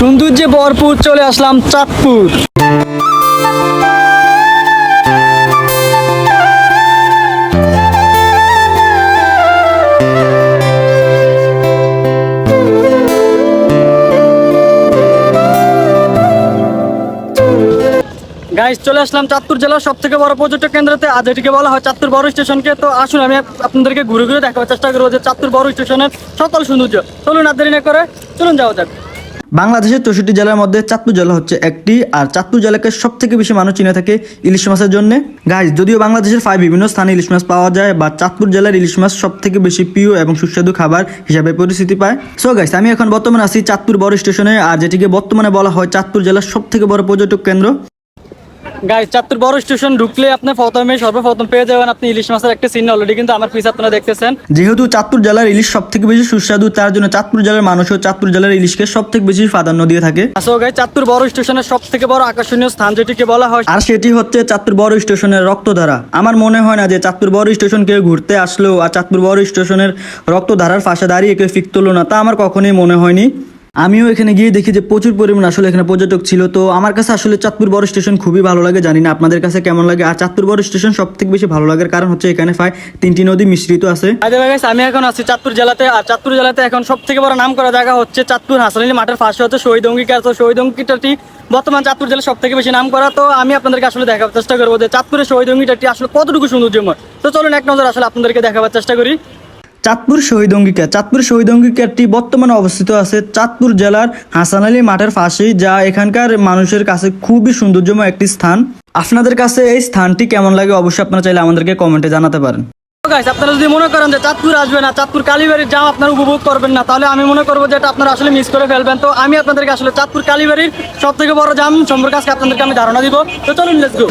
সৌন্দর্যে ভরপুর চলে আসলাম চাঁদপুর। গাইস চলে আসলাম চাঁদপুর জেলার সব থেকে বড় পর্যটক কেন্দ্রতে। আজ এটিকে বলা হয় চাঁদপুর বড় স্টেশনকে, তো আসুন আমি আপনাদেরকে ঘুরে ঘুরে দেখাবার চেষ্টা করব যে চাঁদপুর বড় স্টেশনের সকল সৌন্দর্য। চলুন আর দেরি না করে, চলুন যাওয়া যাক। বাংলাদেশের চৌষট্টি জেলার মধ্যে চাঁদপুর জেলা হচ্ছে একটি, আর চাঁদপুর জেলাকে সব থেকে বেশি মানুষ চিনে থাকে ইলিশ মাছের জন্য। গাইজ যদিও বাংলাদেশের প্রায় বিভিন্ন স্থানে ইলিশ মাছ পাওয়া যায় বা চাঁদপুর জেলার ইলিশ মাছ সব থেকে বেশি প্রিয় এবং সুস্বাদু খাবার হিসাবে পরিচিতি পায়। সো গাইজ আমি এখন বর্তমানে আছি চাঁদপুর বড় স্টেশনে, আর যেটিকে বর্তমানে বলা হয় চাঁদপুর জেলার সব থেকে বড় পর্যটক কেন্দ্র। গাইস চাঁদপুর বড় স্টেশন ঢুকলে আপনি প্রথমে সর্বপ্রথম পেয়ে যাবেন আপনি ইলিশ মাছের একটা সিন অলরেডি কিন্তু আমার পিছে আপনারা দেখতেছেন। যেহেতু চাঁদপুর জেলার ইলিশ সব থেকে বেশি সুস্বাদু তার জন্য চাঁদপুর জেলার মানুষও চাঁদপুর জেলার ইলিশকে সব থেকে বেশি প্রাধান্য দিয়ে থাকে। আসো গাইস চাঁদপুর বড় স্টেশনের সব থেকে বড় আকর্ষণীয় স্থান যেটিকে বলা হয় আর সেটি হচ্ছে চাঁদপুর বড় স্টেশনের রক্তধারা। আমার মনে হয় না যে চাঁদপুর বড় স্টেশন কেউ ঘুরতে আসলেও আর চাঁদপুর বড় স্টেশনের রক্তধারার পাশে দাঁড়িয়ে কেউ ফিক না তা আমার কখনোই মনে হয়নি। আমিও এখানে গিয়ে দেখি যে প্রচুর পরিমাণ আসলে এখানে পর্যটক ছিল। তো আমার কাছে আসলে চাঁদপুর বড় স্টেশন খুবই ভালো লাগে, জানি না আপনাদের কাছে কেমন লাগে। আর চাঁদপুর বড় স্টেশন সব থেকে বেশি ভালো লাগার কারণ হচ্ছে এখানে প্রায় তিনটি নদী মিশ্রিত আছে। আমি এখন আছি চাঁদপুর জেলাতে। আর চাঁদপুর জেলাতে এখন সব থেকে বড় নাম করা জায়গা হচ্ছে চাঁদপুর হাসানি মাঠের পাশে হচ্ছে শহীদ অঙ্গীকার। তো শহীদ অঙ্গীকারটি বর্তমান চাঁদপুর জেলার সব থেকে বেশি নাম করা তো আমি আপনাদেরকে আসলে দেখাবার চেষ্টা করব যে চাঁদপুরের শহীদ অঙ্গীকারটি আসলে কতটুকু সৌন্দর্যময়। তো চলুন এক নজর আসলে আপনাদেরকে দেখাবার চেষ্টা করি। চাঁদপুর শহীদ অঙ্গিকা। চাঁদপুর শহীদ অঙ্গিকারটি বর্তমানে অবস্থিত আছে চাঁদপুর জেলার হাসান আলী মাঠের পাশেই যা এখানকার মানুষের কাছে খুবই সৌন্দর্যময় একটি স্থান। আপনাদের কাছে এই স্থানটি কেমন লাগে? অবশ্যই আপনারা চাইলে আমাদেরকে কমেন্টে জানাতে পারেন। গাইস আপনারা যদি মনে করেন যে চাঁদপুর আসবেন না, চাঁদপুর কালীবাড়ির জাম আপনারা উপভোগ করবেন না, তাহলে আমি মনে করব যে এটা আপনারা আসলে মিস করে ফেলবেন। তো আমি আপনাদেরকে আসলে চাঁদপুর কালীবাড়ির সব থেকে বড় জাম সম্পর্কে আজকে আপনাদেরকে আমি ধারণা দিব। তো চলুন লেটস গো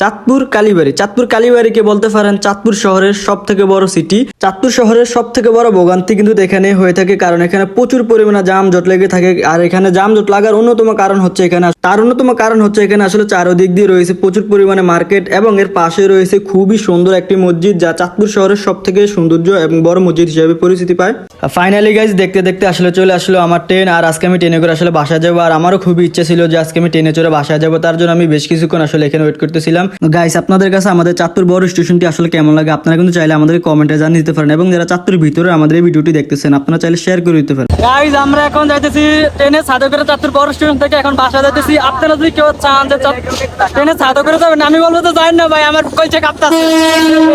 চাঁদপুর কালীবাড়ি, চাঁদপুর কালীবাড়িকে বলতে পারেন চাঁদপুর শহরের সব থেকে বড় সিটি চাঁদপুর শহরের সব থেকে বড় ভোগান্তি কিন্তু এখানে হয়ে থাকে, কারণ এখানে প্রচুর পরিমাণে জাম জট লেগে থাকে, আর এখানে জাম জট লাগার অন্যতম কারণ হচ্ছে এখানে তার অন্যতম কারণ হচ্ছে এখানে আসলে চারদিক দিয়ে রয়েছে প্রচুর পরিমাণে মার্কেট এবং এর পাশে রয়েছে খুবই সুন্দর একটি মসজিদ যা চাঁদপুর শহরের সব থেকে সৌন্দর্য এবং বড় মসজিদ হিসেবে পরিচিতি পায়। ফাইনালি গাইজ দেখতে দেখতে আসলে চলে আসলো আমার ট্রেন আর আজকে আমি ট্রেনে করে আসলে বাসা যাব। আর আমারও খুবই ইচ্ছে ছিল যে আজকে আমি ট্রেনে চড়ে বাসায় যাব তার জন্য আমি বেশ কিছুক্ষণ আসলে এখানে ওয়েট করতেছিলাম। গাইস আপনাদের কাছে আমাদের চাঁদপুর বড় স্টেশনটি আসলে কেমন লাগে? আপনারা কিন্তু চাইলে আমাদের কমেন্টে জানিয়ে দিতে পারেন এবং যারা চাঁদপুর ভিতরে আমাদের এই ভিডিওটি দেখতেছেন আপনারা চাইলে শেয়ার করে দিতে পারেন। গাইজ আমরা এখন যাইতেছি ট্রেনে ছাদে করে চাঁদপুর বড় স্টেশন থেকে এখন বাসা যাইতেছি। আপনারা যদি কেউ চান যে ট্রেনে ছাদে করে যাবেন আমি বলব তো যাই না ভাই আমার কইছে কাঁপতাছে।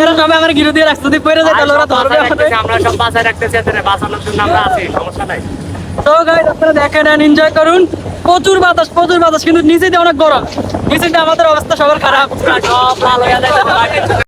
এরা সবাই আমার গিরু দিয়ে রাখছে যদি পড়ে যায় তাহলে ওরা ধরবে আমাদের। আমরা সব বাসায় রাখতেছি এখানে বাঁচানোর জন্য আমরা আছি সমস্যা নাই। তো গাইজ আপনারা দেখেন এনজয় করুন। প্রচুর বাতাস প্রচুর বাতাস কিন্তু নিচেতে অনেক গরম। নিচেতে আমাদের অবস্থা সবার খারাপ। সব হয়ে যায়